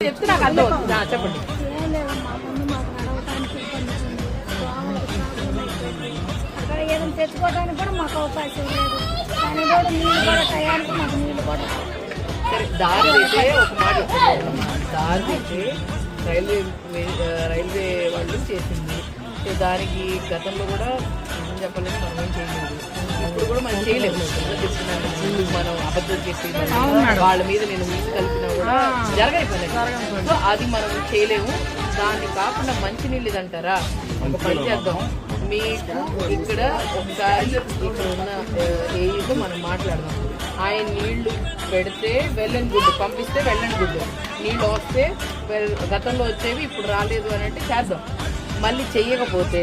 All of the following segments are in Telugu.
చెప్తే నాకు అర్థం అవుతుంది. ఆ, చెప్పండి. ఏదైనా తెచ్చుకోవడానికి కూడా మాకు అవకాశం లేదు. కానీ కూడా నీళ్ళు కూడా టయానికి మాకు నీళ్ళు కూడా దారి అయితే ఒక మాట చెప్తున్నాను. దారి అయితే రైల్వే రైల్వే వాళ్ళు చేసింది. దానికి గతంలో కూడా ఏం చెప్పలేదు మనం ఏం చేయలేదు. ఇప్పుడు కూడా మనం చేయలేము. చెప్తున్నాను మనం అబద్ధం చెప్పి వాళ్ళ మీద నేను మీకు కలిపినా కూడా అది. సో అది మనం చేయలేము. దాన్ని కాకుండా మంచినీళ్ళు ఇది అంటారా ఒక పని చేద్దాం. మీకు ఇక్కడ ఒకసారి ఇక్కడ ఉన్న ఏఈతో మనం మాట్లాడదాం. ఆయన నీళ్ళు పెడితే వెళ్ళని గుడ్డు పంపిస్తే వెళ్ళని గుడ్డు. నీళ్ళు వస్తే గతంలో వచ్చేవి ఇప్పుడు రాలేదు అని అంటే చేద్దాం. మళ్ళీ చెయ్యకపోతే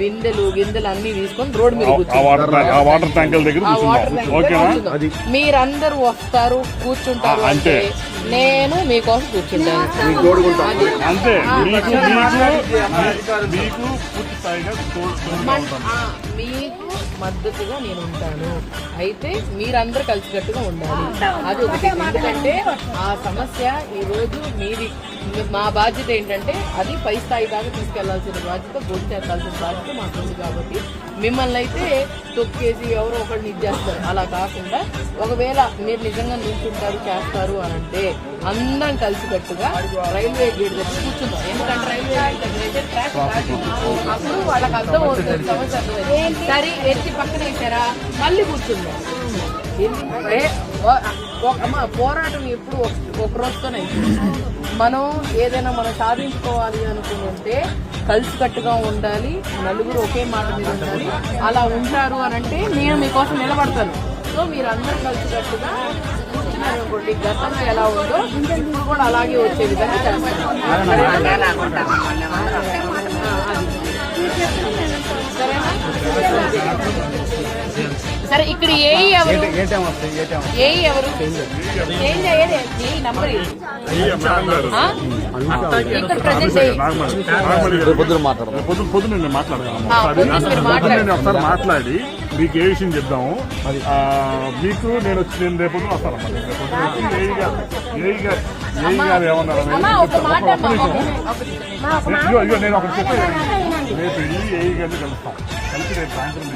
బిందెలు గిందెలు అన్ని తీసుకొని రోడ్డు మీద. వాటర్ ట్యాంకుల దగ్గర. మీరందరూ వస్తారు కూర్చుంటారు అంటే. నేను మీకోసం కూర్చుంటాను. అంతే. మీకు పూర్తి స్థాయిగా మద్దతుగా నేను ఉంటాను. అయితే మీరందరూ కలిసికట్టుగా ఉండాలి. అది ఒకటి. ఎందుకంటే ఆ సమస్య ఈ రోజు మీది మా బాధ్యత ఏంటంటే అది పై స్థాయి దాకా తీసుకెళ్ళాల్సిన బాధ్యత గొంతు ఎత్తాల్సిన బాధ్యత మాకు ఉంది కాబట్టి మిమ్మల్ని అయితే తొక్కేసి ఎవరో ఒకరిని ఇది చేస్తారు. అలా కాకుండా ఒకవేళ మీరు నిజంగా నిల్చుంటారు చేస్తారు అని అంటే అందరం కలిసికట్టుగా రైల్వే గేట్ దగ్గర కూర్చుందాం ఎందుకంటే రైల్వే గేట్ దగ్గర అయితే ట్రాక్ దాటి అప్పుడు వాళ్ళకి అర్థం అవుతుంది. సమస్య. సరే ఎత్తి పక్కన వేసారా మళ్ళీ అమ్మ, పోరాటం ఎప్పుడు ఒక- రోజుతోనే. మనం ఏదైనా మనం సాధించుకోవాలి అనుకుంటే కలిసికట్టుగా ఉండాలి. నలుగురు ఒకే మాట మీద ఉండాలి. అలా ఉంటారు అని అంటే నేను మీకోసం నిలబడతాను. సో మీరు అందరూ కలిసికట్టుగా కూర్చున్నారు అనుకోండి. గతంలో ఎలా ఉందో ఇప్పుడు కూడా అలాగే వచ్చే విధంగా చేస్తాను. సరే ఇక్కడ ఏ ఎవరు? ఏ ఎవరు? చేంజ్ అయ్యేది ఏ? నంబర్? ఇక్కడ ప్రజెంట్ పొద్దున మాట్లాడదాం. పొద్దున పొద్దున ఒకసారి మాట్లాడి మీకు ఏ విషయం చెప్దాము? ఆ, మీకు నేను వచ్చి నేను రేపు వచ్చి ఏఈ గారు ఏమన్నారు నేను ఒకటి చెప్పాను రేపు వెళ్ళి ఏఈ గారిని కలుస్తాం. కలిసి రేపు సాయంత్రం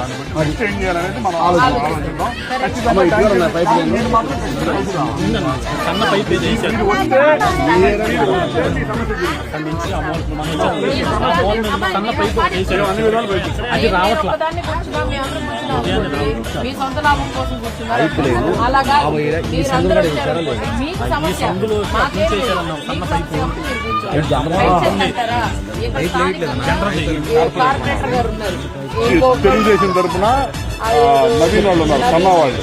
దాన్ని బట్టి నెక్స్ట్ ఏం చేయాలనేది మనం ఖచ్చితంగా మీరు మాత్రం సన్న పైప్ మీరు వస్తే అన్ని విధాలు అది రావట్లా? మీ సొంత లాభం కోసం కూర్చున్నారు అలాగా మీరందరూ. మీకు సమస్య మాకేం లేదు. మీకు. సమస్య ఉంటే మీరు గారు ఉన్నారు. తెలుగుదేశం తరఫున నవీన్ వాళ్ళు ఉన్నారు సన్నా వాళ్ళు